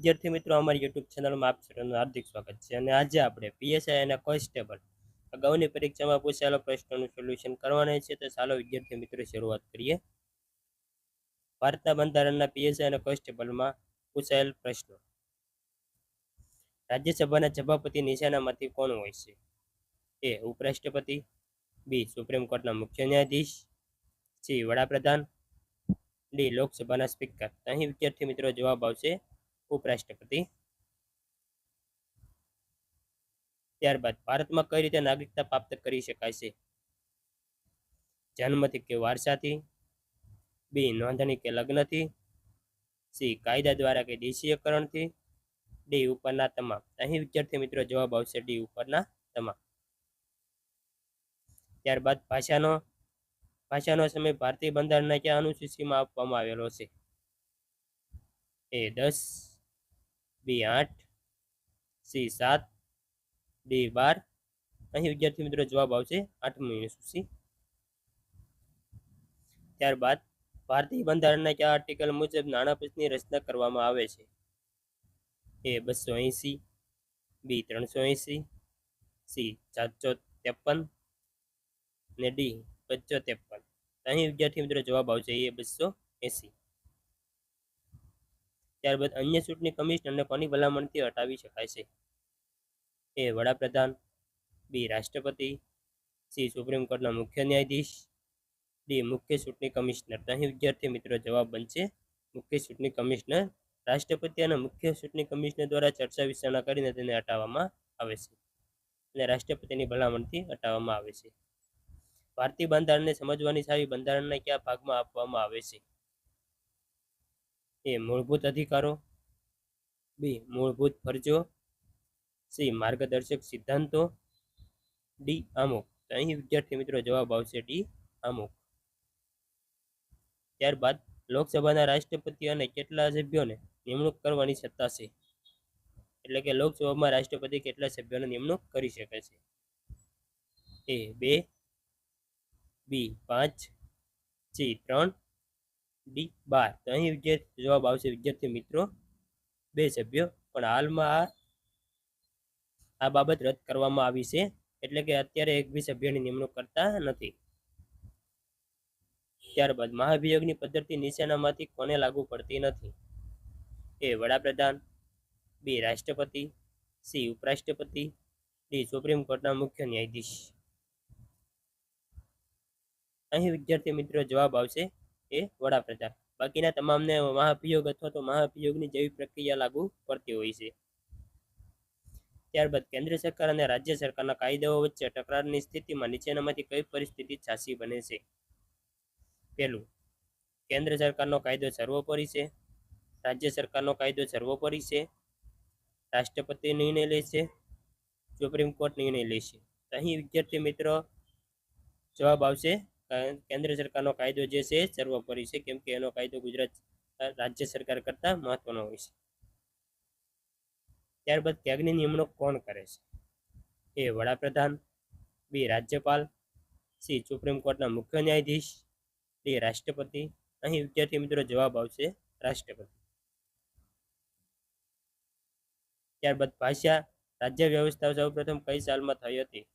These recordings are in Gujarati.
વિદ્યાર્થી મિત્રો, અમારી યુટ્યુબ ચેનલમાં આપ સર્વનું હાર્દિક સ્વાગત છે અને આજે આપણે પીએસઆઈ અને કોન્સ્ટેબલ અગાઉની પરીક્ષામાં પૂછાયેલા પ્રશ્નોનું સોલ્યુશન કરવાના છે. તો ચાલો વિદ્યાર્થી મિત્રો, શરૂઆત કરીએ. ભારતના બંધારણના પીએસઆઈ અને કોન્સ્ટેબલમાં પૂછાયેલ પ્રશ્નો. રાજ્યસભાના સભાપતિ નિશાનામાંથી કોણ હોય છે? એ ઉપરાષ્ટ્રપતિ, બી સુપ્રીમ કોર્ટના મુખ્ય ન્યાયાધીશ, સી વડાપ્રધાન, ડી લોકસભાના સ્પીકર. અહીં વિદ્યાર્થી મિત્રો જવાબ આવશે ઉપરાષ્ટ્રપતિ. ત્યારબાદ ભારતમાં કઈ રીતે નાગરિકતા પ્રાપ્ત કરી શકાય છે? જન્મથી કે વારસાથી? બી, નોંધણી કે લગ્નથી? સી, કાયદા દ્વારા કે દેશીયકરણથી? ડી, ઉપરના તમામ. અહીં વિદ્યાર્થી મિત્રો જવાબ આવશે ડી, ઉપરના તમામ. ત્યારબાદ ભાષાનો ભાષાનો સમય ભારતીય બંધારણના ક્યાં અનુસૂચિમાં આપવામાં આવેલો છે? એ, દસ બી આઠ, સી સાત, ડી બાર. અહીં વિદ્યાર્થી મિત્રો જવાબ આવશે આઠમું સી. ત્યારબાદ ભારતીય બંધારણના કયા આર્ટિકલ મુજબ નાણાપંચની રચના કરવામાં આવે છે? એ બસો એંસી બી ત્રણસો એંસી સી સાતસો ત્રેપન ને ડી બસો ત્રેપન અહીં વિદ્યાર્થી મિત્રો જવાબ આવશે એ બસો એંસી. ત્યારબાદ અન્ય ચૂંટણી કમિશનરને કોની ભલામણથી હટાવી શકાય છે? એ વડાપ્રધાન, બી રાષ્ટ્રપતિ, સી સુપ્રીમ કોર્ટના મુખ્ય ન્યાયાધીશ, ડી મુખ્ય ચૂંટણી કમિશનર. અહીં વિદ્યાર્થી મિત્રો જવાબ બનશે મુખ્ય ચૂંટણી કમિશનર, રાષ્ટ્રપતિ અને મુખ્ય ચૂંટણી કમિશનર દ્વારા ચર્ચા વિચારણા કરીને તેને હટાવવામાં આવે છે. અને રાષ્ટ્રપતિની ભલામણથી હટાવવામાં આવે છે. ભારતીય બંધારણને સમજવાની સારી બંધારણના કયા ભાગમાં આપવામાં આવે છે? એ મૂળભૂત અધિકારો, બી મૂળભૂત ફરજો, સી માર્ગદર્શક સિદ્ધાંતો, ડી અમુક. તો અહીં વિદ્યાર્થી મિત્રો જવાબ આવશે ડી અમુક. ત્યારબાદ લોકસભાના રાષ્ટ્રપતિ અને કેટલા સભ્યોને નિમણૂક કરવાની સત્તા છે? એટલે કે લોકસભામાં રાષ્ટ્રપતિ કેટલા સભ્યોને નિમણૂક કરી શકે છે? એ બે, બી પાંચ, સી ત્રણ ડી બાર. તો અહીં વિદ્યાર્થી જવાબ આવશે, વિદ્યાર્થી મિત્રો, બે સભ્યો. પણ હાલમાં આ બાબત રદ કરવામાં આવી છે. એટલે કે અત્યારે એક બી સભ્યની નિમણૂક કરતા નથી. ત્યારબાદ મહાભિયોગની પદ્ધતિ નીચેનામાંથી કોને લાગુ પડતી નથી? એ વડાપ્રધાન, બી રાષ્ટ્રપતિ, સી ઉપરાષ્ટ્રપતિ, ડી સુપ્રીમ કોર્ટના મુખ્ય ન્યાયાધીશ. અહીં વિદ્યાર્થી મિત્રો જવાબ આવશે એ વડાપ્રધાન. બાકીના તમામને મહાભિયોગ અથવા તો મહાભિયોગની જેવી પ્રક્રિયા લાગુ પડતી હોય છે. ત્યારબાદ કેન્દ્ર સરકાર અને રાજ્ય સરકારના કાયદાઓ વચ્ચે તકરારની સ્થિતિમાં નીચેનામાંથી કઈ પરિસ્થિતિ છાસી બને છે? પહેલું, કેન્દ્ર સરકારનો કાયદો સર્વોપરી છે. રાજ્ય સરકારનો કાયદો સર્વોપરી છે. રાષ્ટ્રપતિ નિર્ણય લેશે સુપ્રીમ કોર્ટ નિર્ણય લેશે અહીં વિદ્યાર્થી મિત્રો જવાબ આવશે કેન્દ્ર સરકારનો કાયદો જે છે સર્વોપરી છે, કેમ કે એનો કાયદો ગુજરાત રાજ્ય સરકાર કરતાં મહત્વનો હોય છે. ત્યારબાદ ત્યાગની નિમણૂક કોણ કરે છે? એ વડાપ્રધાન, બી રાજ્યપાલ, સી સુપ્રીમ કોર્ટના મુખ્ય ન્યાયાધીશ, ડી રાષ્ટ્રપતિ. અહીં વિદ્યાર્થી મિત્રો જવાબ આવશે રાષ્ટ્રપતિ. ત્યારબાદ ભાષા, રાજ્ય વ્યવસ્થા સૌપ્રથમ કઈ સાલમાં થઈ હતી?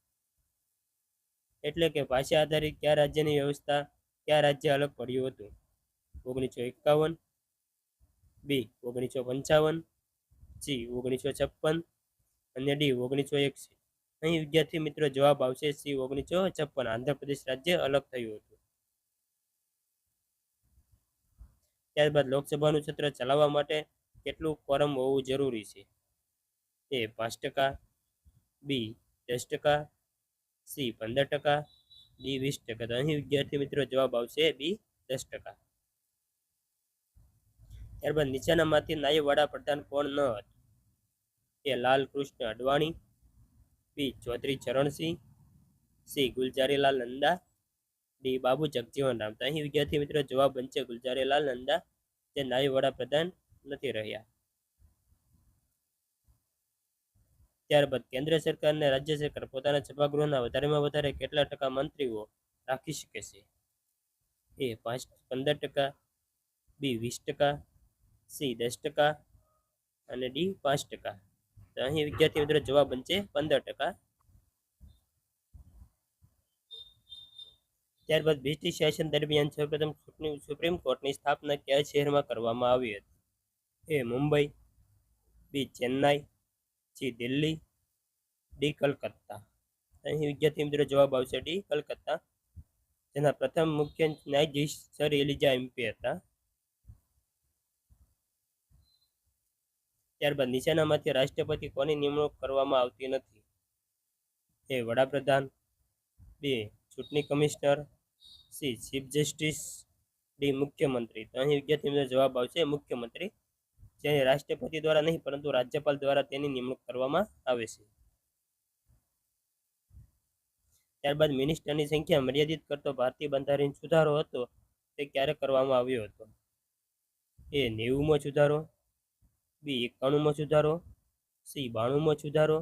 એટલે કે ભાષા આધારિત કયા રાજ્યની વ્યવસ્થા, કયા રાજ્ય અલગ પડ્યું હતું? ઓગણીસો એકાવન, બી ઓગણીસો પંચાવન, સી ઓગણીસો છપ્પન અને ડી ઓગણીસો એકસી. અહીં વિદ્યાર્થી મિત્રો જવાબ આવશે સી ઓગણીસો છપ્પન. આંધ્રપ્રદેશ રાજ્ય અલગ થયું હતું. ત્યારબાદ લોકસભાનું સત્ર ચલાવવા માટે કેટલું કોરમ હોવું જરૂરી છે? એ પાંચ ટકા, બી દસ ટકા સી પંદર ટકા, ડી વીસ ટકા. તો અહીં વિદ્યાર્થી મિત્રો જવાબ આવશે બી દસ ટકા. ત્યારબાદ નીચેનામાંથી નાયબ વડાપ્રધાન કોણ ન હતું? A Lal Krishna Advani B Chaudhary Charan Singh, C Gulzarilal Nanda, D Babu Jagjivan Ram. તો અહીં વિદ્યાર્થી મિત્રો જવાબ બનશે ગુલજારીલાલ નંદા. જે નાયબ વડાપ્રધાન નથી રહ્યા. ત્યારબાદ કેન્દ્ર સરકાર અને રાજ્ય સરકાર પોતાના સભાગૃહના વધારેમાં વધારે કેટલા ટકા મંત્રીઓ રાખી શકે છે? એ પાંચ, પંદર ટકા, બી વીસ ટકા, સી દસ ટકા અને ડી પાંચ ટકા. તો અહીં વિદ્યાર્થી મિત્રો જવાબ બનશે પંદર ટકા. ત્યારબાદ બ્રિટિશ શાસન દરમિયાન સૌપ્રથમ સુપ્રીમ કોર્ટની સ્થાપના કયા શહેરમાં કરવામાં આવી હતી? A Mumbai, B Chennai C Delhi, D Calcutta. અહીં વિદ્યાર્થી મિત્રો જવાબ આવશે ડી કલકત્તા. જેના પ્રથમ મુખ્ય ન્યાયાધીશ સર એલિજા એમપી હતા. ત્યારબાદ નીચેનામાંથી રાષ્ટ્રપતિ કોની નિમણૂક કરવામાં આવતી નથી? એ વડાપ્રધાન, બે ચૂંટણી commissioner, C chief justice, D મુખ્યમંત્રી. તો અહીં વિદ્યાર્થી મિત્રો જવાબ આવશે મુખ્યમંત્રી જેને રાષ્ટ્રપતિ દ્વારા નહીં, પરંતુ રાજ્યપાલ દ્વારા તેની નિમણૂક કરવામાં આવે છે. ત્યારબાદ મિનિસ્ટરની સંખ્યા મર્યાદિત કરતો ભારતીય બંધારણ સુધારો હતો, તે ક્યારે કરવામાં આવ્યો હતો? એ નેવુંમાં સુધારો, બી એકાણુંમાં સુધારો, સી બાણુંમાં સુધારો,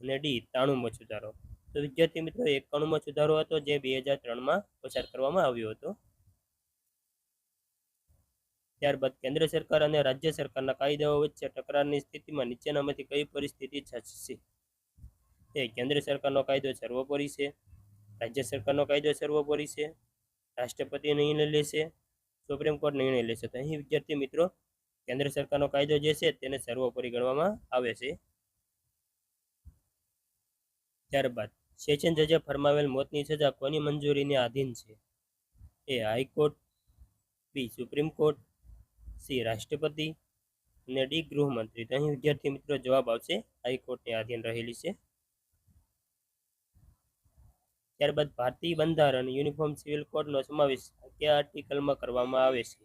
અને ડી ત્રાણુંમો સુધારો. તો વિદ્યાર્થી મિત્રો, એકાણુંમાં સુધારો હતો, જે બે હજાર ત્રણમાં પસાર કરવામાં આવ્યો હતો. ત્યારબાદ કેન્દ્ર સરકાર અને રાજ્ય સરકારના કાયદાઓ વચ્ચે ટકરારની સ્થિતિમાં નીચેનામાંથી કઈ પરિસ્થિતિ છે એ કેન્દ્ર સરકારનો કાયદો સર્વોપરી છે, રાજ્ય સરકારનો કાયદો સર્વોપરી છે, રાષ્ટ્રપતિ નિર્ણય લેશે, સુપ્રીમ કોર્ટ નિર્ણય લેશે. તો અહીં વિદ્યાર્થી મિત્રો, કેન્દ્ર સરકારનો કાયદો જે છે તેને સર્વોપરી ગણવામાં આવે છે. ત્યારબાદ સેશન જજે ફરમાવેલ મોતની સજા કોની મંજૂરીને આધીન છે? A high court, B supreme court C રાષ્ટ્રપતિ અને ડી ગૃહમંત્રી. તો અહીં વિદ્યાર્થી મિત્રો જવાબ આવશે. હાઈકોર્ટને આધીન રહેલી છે. ત્યારબાદ ભારતીય બંધારણ યુનિફોર્મ સિવિલ કોડનો સમાવેશ કયા આર્ટિકલમાં કરવામાં આવે છે.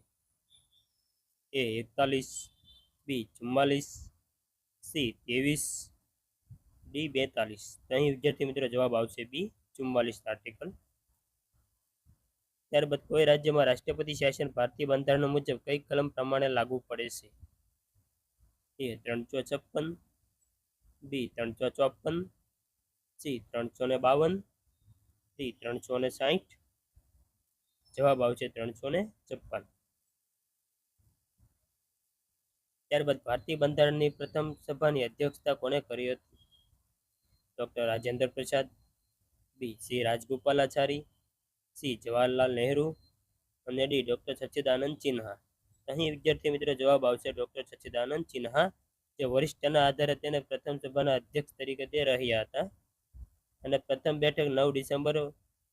એ એકતાલીસ, બી ચુમ્માલીસ, સી ત્રેવીસ, ડી બેતાલીસ. તો અહીં વિદ્યાર્થી મિત્રો જવાબ આવશે બી ચુમ્માલીસ આર્ટિકલ. ત્યારબાદ કોઈ રાજ્યમાં રાષ્ટ્રપતિ શાસન ભારતીય બંધારણ મુજબ કઈ કલમ પ્રમાણે લાગુ પડે છે? એ ત્રણસો છપ્પન, બી ત્રણસો ચોપન, સી ત્રણસો ને બાવન, ડી ત્રણસો ને સાહીઠ. જવાબ આવશે ત્રણસો ને છપ્પન. ત્યારબાદ ભારતીય બંધારણની પ્રથમ સભાની અધ્યક્ષતા કોને કરી હતી? Doctor Rajendra Prasad, B C Rajagopalachari C, Jawaharlal Nehru અને ડી, ડૉક્ટર સચ્ચિદાનંદ સિન્હા અહીં વિદ્યાર્થી મિત્રો જવાબ આવશે ડૉક્ટર સચ્ચિદાનંદ સિન્હા જે વરિષ્ઠના આધારે તેને પ્રથમ સભાના અધ્યક્ષ તરીકે તે રહ્યા હતા. અને પ્રથમ બેઠક નવ ડિસેમ્બર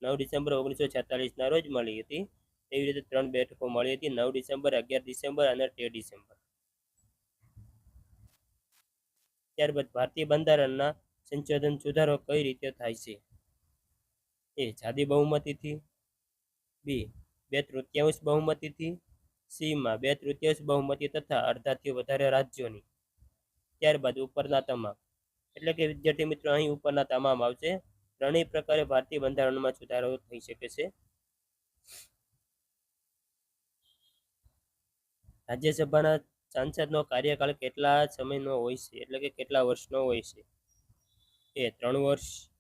નવ ડિસેમ્બર ઓગણીસો છેતાલીસના રોજ મળી હતી. એવી રીતે ત્રણ બેઠકો મળી હતી, નવ ડિસેમ્બર, અગિયાર ડિસેમ્બર અને તેર ડિસેમ્બર. ત્યારબાદ ભારતીય બંધારણના સંશોધન સુધારો કઈ રીતે થાય છે? એ જાદી બહુમતીથી બી, બે તૃતીયાંશ બહુમતીથી સીમાં બે તૃતીયાંશ બહુમતી તથા અડધાથી વધારે રાજ્યોની. ત્યારબાદ ઉપરના તમામ. એટલે કે વિદ્યાર્થી મિત્રો, અહીં ઉપરના તમામ આવશે. ત્રણેય પ્રકારે ભારતીય બંધારણમાં સુધારો થઈ શકે છે. રાજ્યસભાના સાંસદનો કાર્યકાળ કેટલા સમયનો હોય છે? એટલે કે કેટલા વર્ષનો હોય છે? એ, ત્રણ વર્ષ,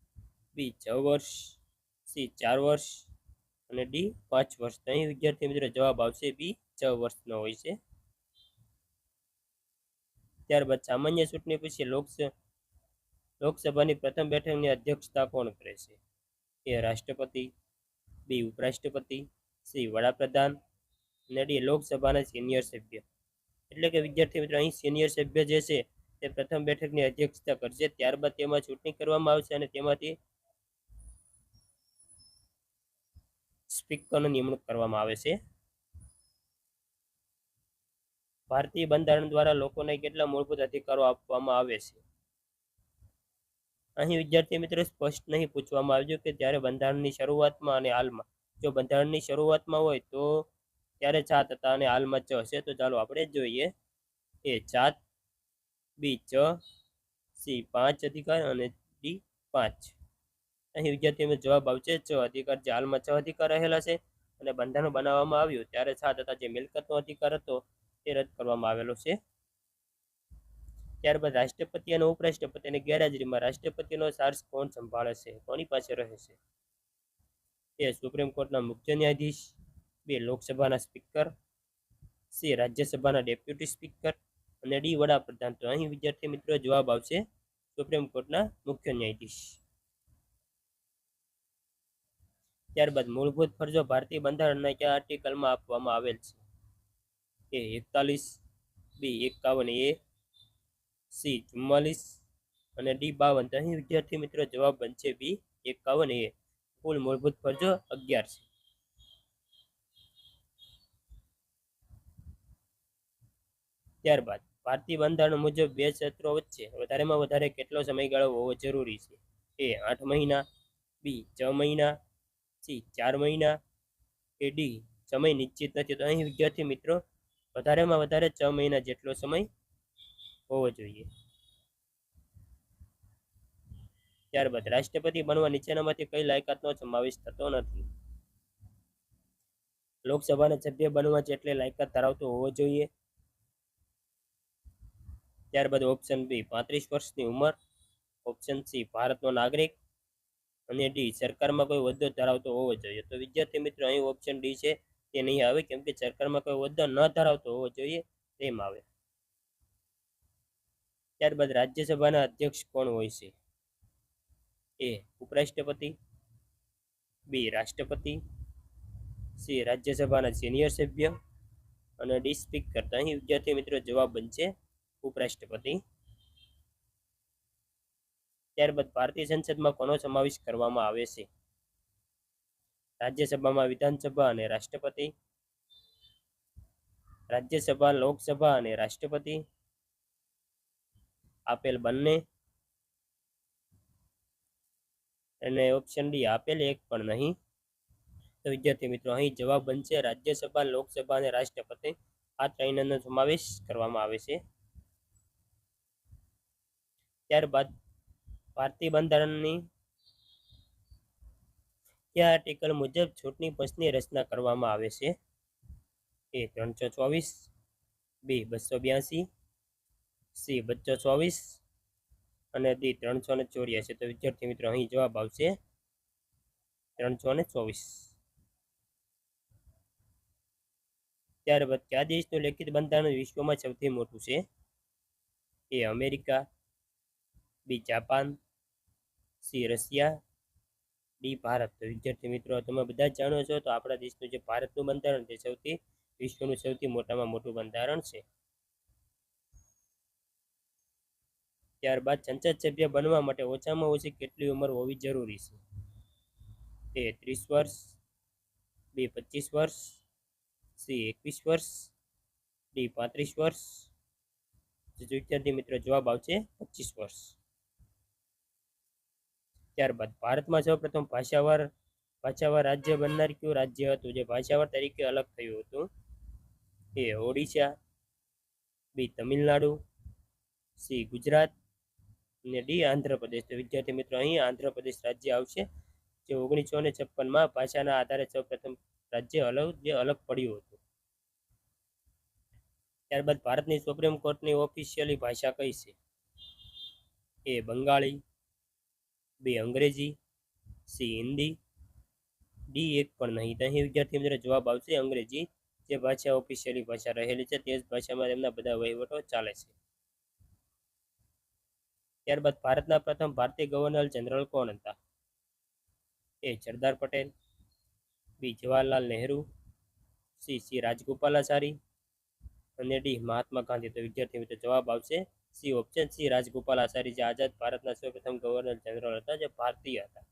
બી, છ વર્ષ, સી, ચાર વર્ષ અને ડી પાંચ વર્ષ. અહીં વિદ્યાર્થી મિત્રો જવાબ આવશે બી છ વર્ષનો હોય છે. ત્યારબાદ સામાન્ય ચૂંટણી પછી લોકસભા લોકસભાની પ્રથમ બેઠકની અધ્યક્ષતા કોણ કરે છે? એ રાષ્ટ્રપતિ બી ઉપરાષ્ટ્રપતિ સી વડાપ્રધાન અને ડી લોકસભાના સિનિયર સભ્ય. એટલે કે વિદ્યાર્થી મિત્રો અહીં સિનિયર સભ્ય જે છે તે પ્રથમ બેઠકની અધ્યક્ષતા કરશે. ત્યારબાદ તેમાં ચૂંટણી કરવામાં આવશે અને તેમાંથી સ્પીકરની નિમણૂક કરવામાં આવે છે? ભારતીય બંધારણ દ્વારા લોકોને કેટલા મૂળભૂત અધિકારો આપવામાં આવે છે? અહીં વિદ્યાર્થી મિત્રો સ્પષ્ટ નહીં પૂછવામાં આવ્યું કે જ્યારે બંધારણની શરૂઆતમાં અને હાલમાં. જો બંધારણની શરૂઆતમાં હોય તો ત્યારે જાત હતા અને હાલમાં ચ હશે. તો ચાલો આપણે જોઈએ. એ જાત, બી, ચ, સી, પાંચ અધિકાર અને ડી, પાંચ. અહીં વિદ્યાર્થીઓનો જવાબ આવશે છ અધિકાર જે હાલમાં છ, અધિકાર રહેલા છે અને બંધારણ બનાવવામાં આવ્યું ત્યારે સાત હતા જે મિલકતનો અધિકાર હતો તે રદ કરવામાં આવેલો છે. ત્યારબાદ રાષ્ટ્રપતિ અને ઉપરાષ્ટ્રપતિ અને ગેરહાજરીમાં રાષ્ટ્રપતિનો ચાર્જ કોણ સંભાળે છે, કોની પાસે રહે છે? એ સુપ્રીમ કોર્ટના મુખ્ય ન્યાયાધીશ, બે લોકસભાના સ્પીકર, સી રાજ્યસભાના ડેપ્યુટી સ્પીકર અને ડી વડાપ્રધાન. તો અહીં વિદ્યાર્થી મિત્રો જવાબ આવશે સુપ્રીમ કોર્ટના મુખ્ય ન્યાયાધીશ. ત્યારબાદ મૂળભૂત ફરજો ભારતીય બંધારણના કયા આર્ટિકલમાં આપવામાં આવેલ છે. એ એકતાલીસ, બી એકાવન, એ સી ચુમ્માલીસ અને ડી બાવન. તો અહીં વિદ્યાર્થી મિત્રો જવાબ બનશે બી એકાવન, એ કુલ મૂળભૂત ફરજો અગિયાર છે. ત્યારબાદ ભારતીય બંધારણ મુજબ બે સત્રો વચ્ચે વધારેમાં વધારે કેટલો સમયગાળો હોવો જરૂરી છે? એ આઠ મહિના, બી છ મહિના સી ચાર મહિના કે સમય નિશ્ચિત નથી. તો અહીં વિદ્યાર્થી મિત્રો, વધારેમાં વધારે છ મહિના જેટલો સમય હોવો જોઈએ. ત્યારબાદ રાષ્ટ્રપતિ બનવા નીચેનામાંથી કઈ લાયકાતનો સમાવેશ થતો નથી. લોકસભાના સભ્ય બનવા જેટલી લાયકાત ધરાવતો હોવો જોઈએ. ત્યારબાદ ઓપ્શન બી પાંત્રીસ વર્ષની ઉંમર. ઓપ્શન સી ભારતનો નાગરિક. અને ડી સરકારમાં કોઈ હોદ્દો ધરાવતો હોવો જોઈએ. તો વિદ્યાર્થી મિત્રો, અહીં ઓપ્શન ડી છે, તે નહીં આવે, કેમ કે સરકારમાં કોઈ હોદ્દો ન ધરાવતો હોવો જોઈએ, તેમ આવે. ત્યારબાદ રાજ્યસભાના અધ્યક્ષ કોણ હોય છે? એ, ઉપરાષ્ટ્રપતિ. બી રાષ્ટ્રપતિ. સી રાજ્યસભાના સિનિયર સભ્ય. અને ડી સ્પીકર તો અહીં વિદ્યાર્થી મિત્રો, જવાબ બનશે ઉપરાષ્ટ્રપતિ. ત્યારબાદ ભારતીય સંસદમાં કોનો સમાવેશ કરવામાં આવે છે? રાજ્યસભામાં વિધાનસભા અને રાષ્ટ્રપતિ. રાજ્યસભા, લોકસભા અને રાષ્ટ્રપતિ. આપેલ બંને. અને ઓપ્શન ડી આપેલ એક પણ નહીં. તો વિદ્યાર્થી મિત્રો, અહીં જવાબ બનશે રાજ્યસભા, લોકસભા અને રાષ્ટ્રપતિ. આ ત્રણનો સમાવેશ કરવામાં આવે છે. ત્યારબાદ ભારતીય બંધારણની કયા આર્ટિકલ મુજબ ચૂંટણી પંચની રચના કરવામાં આવે છે? એ ત્રણસો ચોવીસ, બી બસો બ્યાસી, સી બસો ચોવીસ અને ડી ત્રણસો ને ચોર્યાસી. તો વિદ્યાર્થી મિત્રો, અહીં જવાબ આવશે ત્રણસો ને ચોવીસ. ત્યારબાદ કયા દેશનું લેખિત બંધારણ વિશ્વમાં સૌથી મોટું છે? A America, B Japan C Russia, D Bharat. તો વિદ્યાર્થી મિત્રો, તમે બધા જ જાણો છો તો આપણા દેશનું જે ભારતનું બંધારણ છે, સૌથી, વિશ્વનું સૌથી મોટામાં મોટું બંધારણ છે. ત્યારબાદ સંસદ સભ્ય બનવા માટે ઓછામાં ઓછી કેટલી ઉંમર હોવી જરૂરી છે? તે ત્રીસ વર્ષ, બી પચીસ વર્ષ, સી એકવીસ વર્ષ, ડી પાંત્રીસ વર્ષ. વિદ્યાર્થી મિત્રો, જવાબ આવશે પચીસ વર્ષ. ત્યારબાદ ભારતમાં સૌપ્રથમ ભાષાવાર ભાષાવાર રાજ્ય બનનાર કયું રાજ્ય હતું? જે ભાષાવાર તરીકે અલગ થયું હતું. A Odisha, B Tamil Nadu, C Gujarat અને ડી આંધ્રપ્રદેશ. તો વિદ્યાર્થી મિત્રો, અહીં આંધ્રપ્રદેશ રાજ્ય આવશે, જે ઓગણીસો ને છપ્પનમાં ભાષાના આધારે સૌપ્રથમ રાજ્ય અલગ, જે અલગ પડ્યું હતું. ત્યારબાદ ભારતની સુપ્રીમ કોર્ટની ઓફિશિયલી ભાષા કઈ છે? એ બંગાળી બી અંગ્રેજી, સી હિન્દી, ડી એક પણ નહીં. તો અહીં વિદ્યાર્થી મિત્રો જવાબ આવશે અંગ્રેજી. જે ભાષા ઓફિશિયલી ભાષા રહેલી છે તે જ ભાષામાં તેમના બધા વહીવટો ચાલે છે. ત્યારબાદ ભારતના પ્રથમ ભારતીય ગવર્નર જનરલ કોણ હતા? A Sardar Patel, B Jawaharlal Nehru, C C Rajagopalachari અને ડી મહાત્મા ગાંધી. તો વિદ્યાર્થી મિત્રો જવાબ આવશે સી ઓપ્શન સી રાજગોપાલાચારી જે આઝાદ ભારતના સૌપ્રથમ ગવર્નર જનરલ હતા, જે ભારતીય હતા.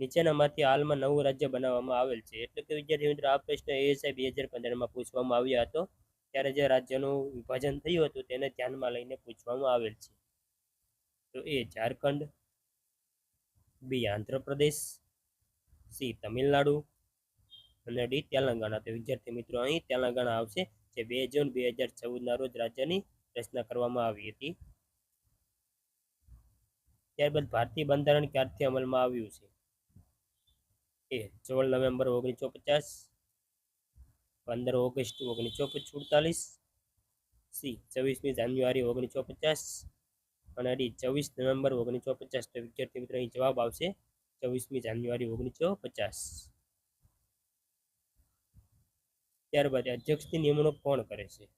નીચેનામાંથી હાલમાં નવું રાજ્ય બનાવવામાં આવેલ છે. એટલે કે વિદ્યાર્થી મિત્રો, આ પ્રશ્ન એએસઆઈ બે હજાર પંદરમાં પૂછવામાં આવ્યો હતો. ત્યારે જે રાજ્યનું વિભાજન થયું હતું, તેને ધ્યાનમાં લઈને પૂછવામાં આવેલ છે. તો A Jharkhand, B Andhra Pradesh, C Tamil Nadu અને ડી તેલંગાણા. તો વિદ્યાર્થી મિત્રો, અહીં તેલંગાણા આવશે. જે બે જૂન બે હજાર ચૌદના રોજ રાજ્યની રચના કરવામાં આવી હતી. ત્યારબાદ ભારતીય બંધારણ ક્યારથી અમલમાં આવ્યું છે? એ સોળ નવેમ્બર ઓગણીસો પચાસ, પંદર ઓગસ્ટ ઓગણીસો સુડતાલીસ સી છવ્વીસમી જાન્યુઆરી ઓગણીસો પચાસ અને ડી ચોવીસ નવેમ્બર ઓગણીસો પચાસ. તો વિદ્યાર્થી મિત્રો, અહીં જવાબ આવશે ચોવીસમી જાન્યુઆરી ઓગણીસો પચાસ. ત્યારબાદ અધ્યક્ષની નિમણૂક કોણ કરે છે?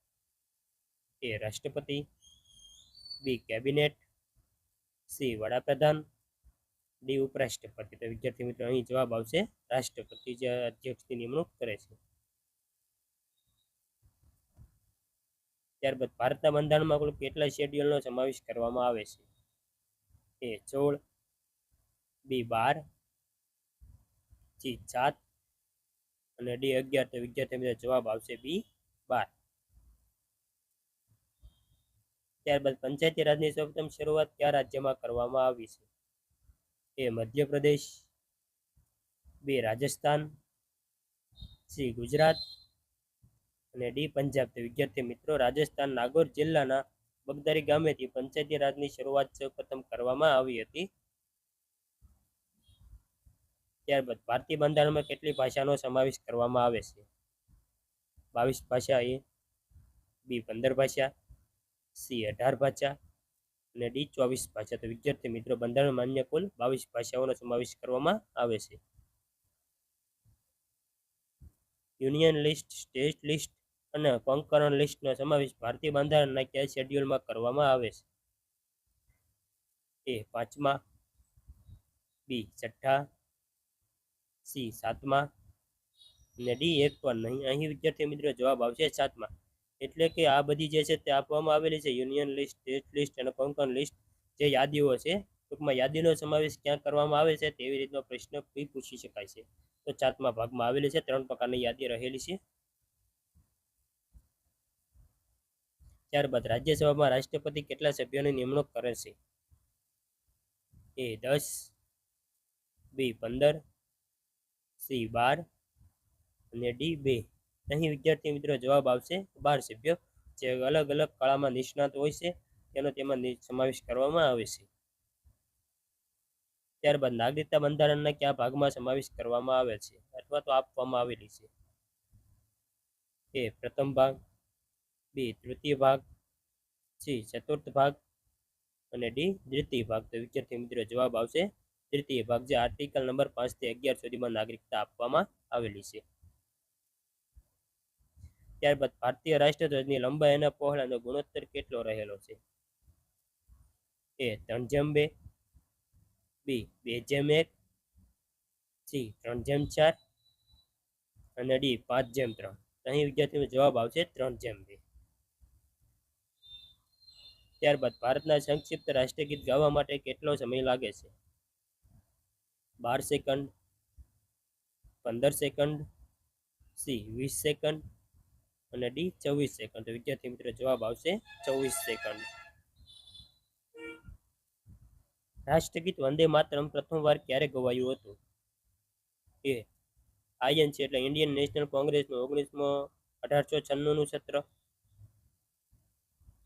એ રાષ્ટ્રપતિ, બી કેબિનેટ, સી વડાપ્રધાન, ડી ઉપરાષ્ટ્રપતિ. તો વિદ્યાર્થી મિત્રો, અહીં જવાબ આવશે, રાષ્ટ્રપતિ જે અધ્યક્ષની નિમણૂક કરે છે. ત્યારબાદ ભારતના બંધારણમાં કુલ કેટલા શેડ્યુલનો સમાવેશ કરવામાં આવે છે? એ સોળ, બી બાર, સી સાત અને ડી અગિયાર તો વિદ્યાર્થી મિત્રો જવાબ આવશે બી બાર. ત્યારબાદ પંચાયતી રાજની સૌપ્રથમ શરૂઆત કયા રાજ્યમાં કરવામાં આવી છે? એ મધ્યપ્રદેશ, બે રાજસ્થાન, સી ગુજરાત અને ડી પંજાબ. તો વિદ્યાર્થી મિત્રો, રાજસ્થાન નાગોર જિલ્લાના બગદારી ગામેથી પંચાયતી રાજની શરૂઆત સૌપ્રથમ કરવામાં આવી હતી. ત્યારબાદ ભારતીય બંધારણમાં કેટલી ભાષાનો સમાવેશ કરવામાં આવે છે? બાવીસ ભાષા એ બી પંદર ભાષા, સી અઢાર ભાષા અને ડી ચોવીસ ભાષા. તો વિદ્યાર્થી મિત્રો બંધારણ માન્ય કુલ બાવીસ ભાષાઓનો સમાવેશ કરવામાં આવે છે. યુનિયન લિસ્ટ, સ્ટેટ લિસ્ટ અને કોન્કરન લિસ્ટનો સમાવેશ ભારતીય બંધારણના કયા શેડ્યુલમાં કરવામાં આવે છે? એ પાંચમા, બી છઠ્ઠા સી, સાતમા અને ડી પણ નહીં. અહીં વિદ્યાર્થી મિત્રો જવાબ આવશે સાતમાં. એટલે કે આ બધી જે છે તે આપવામાં આવેલી છે. યુનિયન લિસ્ટ, સ્ટેટ લિસ્ટ અને કોંકણ લિસ્ટ જે યાદીઓ છે, ટૂંકમાં યાદીનો સમાવેશ ક્યાં કરવામાં આવે છે તેવી રીતનો પ્રશ્ન પૂછી શકાય છે. તો સાતમા ભાગમાં આવેલી છે. ત્રણ પ્રકારની યાદી રહેલી છે. ત્યારબાદ રાજ્યસભામાં રાષ્ટ્રપતિ કેટલા સભ્યોની નિમણૂક કરે છે? એ દસ, બી પંદર સી બાર અને ડી બે. અહીં વિદ્યાર્થી મિત્રો જવાબ આવશે બાર સભ્યો, જે અલગ અલગ કળામાં નિષ્ણાત હોય છે, તેનો તેમાં સમાવેશ કરવામાં આવે છે. ત્યારબાદ નાગરિકતા બંધારણના કયા ભાગમાં સમાવેશ કરવામાં આવે છે અથવા તો આપવામાં આવેલી છે? એ પ્રથમ ભાગ, બી તૃતીય ભાગ, સી ચતુર્થ ભાગ અને ડી દ્વિતીય ભાગ. તો વિદ્યાર્થી મિત્રો જવાબ આવશે તૃતીય ભાગ જે આર્ટિકલ નંબર પાંચથી અગિયાર સુધીમાં નાગરિકતા આપવામાં આવેલી છે. ત્યારબાદ ભારતીય રાષ્ટ્રધ્વજની લંબાઈ અને પહોળાનો ગુણોત્તર કેટલો રહેલો છે? એ ત્રણ જેમ બે, બી બે જેમ એક, સી ત્રણ જેમ ચાર અને ડી પાંચ જેમ ત્રણ. અહીં વિદ્યાર્થીનો જવાબ આવશે ત્રણ જેમ બે. ત્યારબાદ ભારતના સંક્ષિપ્ત રાષ્ટ્રગીત ગાવા માટે કેટલો સમય લાગે છે? બાર સેકન્ડ, પંદર સેકન્ડ, સી, વીસ સેકન્ડ અને ડી, ચોવીસ સેકન્ડ. વિદ્યાર્થી મિત્રો, જવાબ આવશે ચોવીસ સેકન્ડ. રાષ્ટ્રગીત વંદે માતરમ પ્રથમવાર ક્યારે ગવાયું હતું? એ આઈએનસી એટલે ઇન્ડિયન નેશનલ કોંગ્રેસનું ઓગણીસમો, અઢારસો છન્નુંનું સત્ર.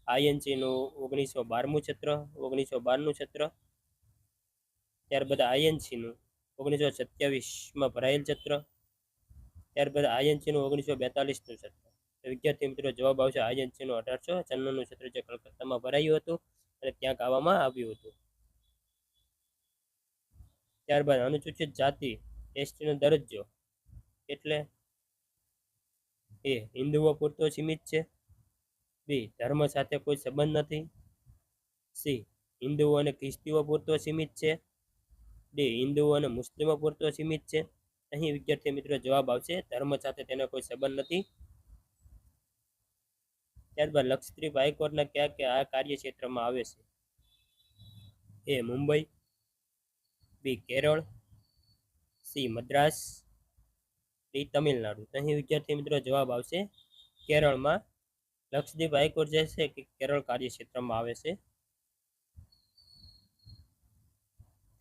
આઈએનસીનું ઓગણીસો બારમું સત્ર ઓગણીસો બારનું સત્ર. ત્યારબાદ આઈએનસીનું ઓગણીસો સત્યાવીસમાં ભરાયેલ સત્ર ત્યારબાદ આઈએનસીનું ઓગણીસો બેતાલીસનું સત્ર વિદ્યાર્થી મિત્રો, જવાબ આવશે આઈએનસીનું અઢારસો છન્નુંનું સત્ર જે કલકત્તામાં ભરાયું હતું અને ત્યાં ગાવામાં આવ્યું હતું. ત્યારબાદ અનુસૂચિત જાતિ એસટીનો દરજ્જો એટલે એ હિન્દુઓ પૂરતો સીમિત છે. બી, ધર્મ સાથે કોઈ સંબંધ નથી. સી, હિન્દુઓ અને ખ્રિસ્તીઓ પૂરતો સીમિત છે. ડી હિન્દુઓ અને મુસ્લિમો પૂરતો સીમિત છે. અહીં વિદ્યાર્થી મિત્રો જવાબ આવશે, ધર્મ સાથે તેનો કોઈ સંબંધ નથી. ત્યારબાદ લક્ષદ્વીપ હાઈકોર્ટના કયા કે આ કાર્યક્ષેત્રમાં આવે છે? A Mumbai, B Kerala, C Madras, D Tamil Nadu. અહીં વિદ્યાર્થી મિત્રો જવાબ આવશે, કેરળમાં લક્ષદ્વીપ હાઈકોર્ટ જે છે કે કેરળ કાર્યક્ષેત્રમાં આવે છે.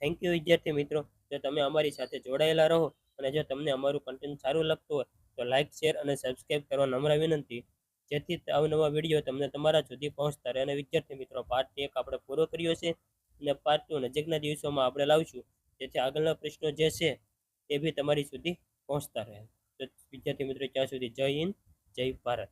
થેન્ક યુ વિદ્યાર્થી મિત્રો. જો તમે અમારી સાથે જોડાયેલા રહો અને જો તમને અમારું કન્ટેન્ટ સારું લાગતું હોય, તો લાઇક શેર અને સબસ્ક્રાઈબ કરવા નમ્ર વિનંતી. જેથી અવનવા વીડિયો તમને તમારા સુધી પહોંચતા રહે. અને વિદ્યાર્થી મિત્રો પાર્ટ એક આપણે પૂરો કર્યો છે અને પાર્ટ ટુ નજીકના દિવસોમાં આપણે લાવશું. જેથી આગળના પ્રશ્નો જે છે એ બી તમારી સુધી પહોંચતા રહે. તો વિદ્યાર્થી મિત્રો, ત્યાં સુધી જય હિન્દ, જય ભારત.